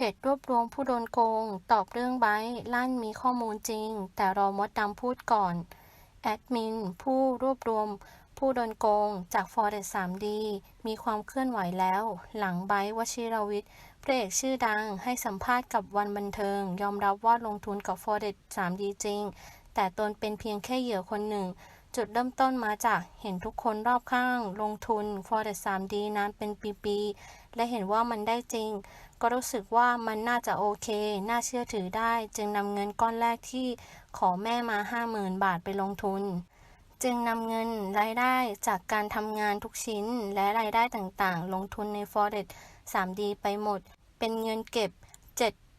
เพจรวบรวมผู้โดนโกง ตอบเรื่องไบร์ลั่นมีข้อมูลจริง แต่รอมดดำพูดก่อน แอดมิน ผู้รวบรวม ผู้โดนโกง จาก Forex 3D มีความเคลื่อนไหวแล้ว หลังไบร์วชิรวิทย์พระเอกชื่อดังให้สัมภาษณ์กับวันบันเทิง ยอมรับว่าลงทุนกับ Forex 3D จริง แต่ตนเป็นเพียงแค่เหยื่อคนหนึ่ง จุดเริ่มต้นมาจากเห็นทุกคนรอบข้าง ลงทุน Forex 3D นานเป็นปีๆ และเห็นว่ามันได้จริง ก็รู้สึกว่ามันน่าจะโอเค น่าเชื่อถือได้ จึงนำเงินก้อนแรกที่ขอแม่มา 50,000 บาทไปลงทุน จึงนำเงินรายได้จากการทำงานทุกชิ้น และรายได้ต่างๆ ลงทุนใน Forex 3D ไปหมด เป็นเงินเก็บ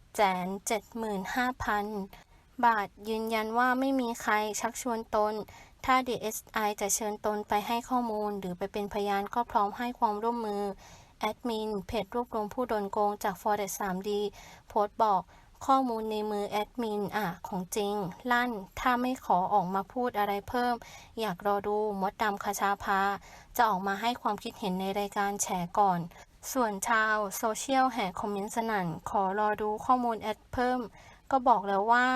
775,000 บาทยืนยันว่าไม่มีใครชักชวนตน ถ้า DSI จะเชิญตนไปให้ข้อมูลหรือไปเป็นพยานก็พร้อมให้ความร่วมมือ แอดมิน เพจรวบรวมผู้โดนโกงจาก Forex 3D โพสต์บอกข้อมูลในมือแอดมินอะ ของจริง ลั่น ถ้าไม่ขอออกมาพูดอะไรเพิ่ม อยากรอดูมดดำคาชาภาจะออกมาให้ความคิดเห็นในรายการแฉก่อน ส่วนชาวโซเชียลแห่คอมเมนต์สนั่น ขอรอดูข้อมูลแอดเพิ่ม ก็บอกแล้วว่า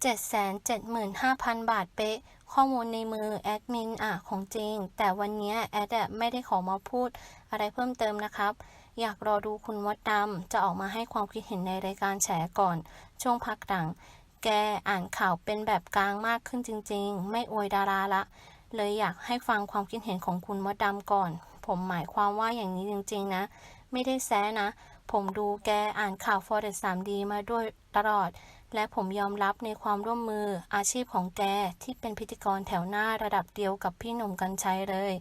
775,000 บาทเป๊ะ ข้อมูลในมือแอดมินอะของจริง แต่วันนี้แอดไม่ได้ขอมาพูดอะไรเพิ่มเติมนะครับ อยากรอดูคุณมดดำจะออกมาให้ความคิดเห็นในรายการแฉก่อน ช่วงพักหลัง แกอ่านข่าวเป็นแบบกลางมากขึ้นจริง ๆ ไม่อวยดาราละ เลยอยากให้ฟังความคิดเห็นของคุณมดดำก่อน ผมหมายความว่าอย่างนี้จริง ๆ นะ ไม่ได้แซะนะ ผมดูแกอ่านข่าว Forex 3D มาด้วยตลอด และผมยอมรับในความร่วมมืออาชีพของแกที่เป็นพิธีกรแถวหน้าระดับเดียวกับพี่หนุ่มกัญชัยเลย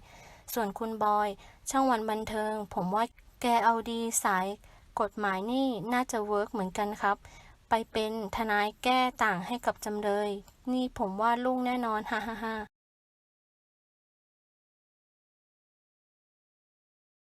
ส่วนคุณบอย ช่างวันบันเทิง ผมว่าแกเอาดีสาย กฎหมายนี่น่าจะเวิร์กเหมือนกันครับ ไปเป็นทนายแก้ต่างให้กับจำเลย นี่ผมว่าลุ่งแน่นอนฮ่าฮ่าฮ่า